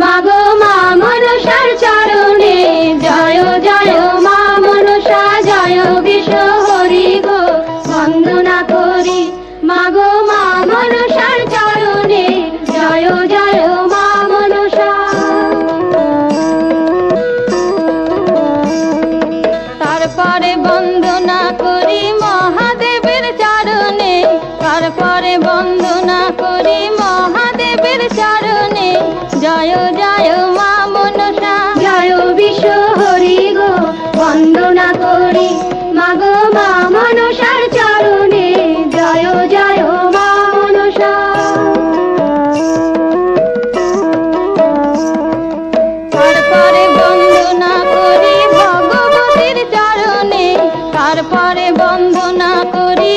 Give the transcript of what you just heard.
মাগো বন্দনা করি মহাদেবের চরণে। জয় জয় মা মনসা। জয় বিশ্ব হরি গো বন্দনা করি মাগো মা মনসার চরণে। জয় জয় মা মনসা। তারপরে বন্দনা করি ভগবতীর চরণে। তারপরে বন্দনা করি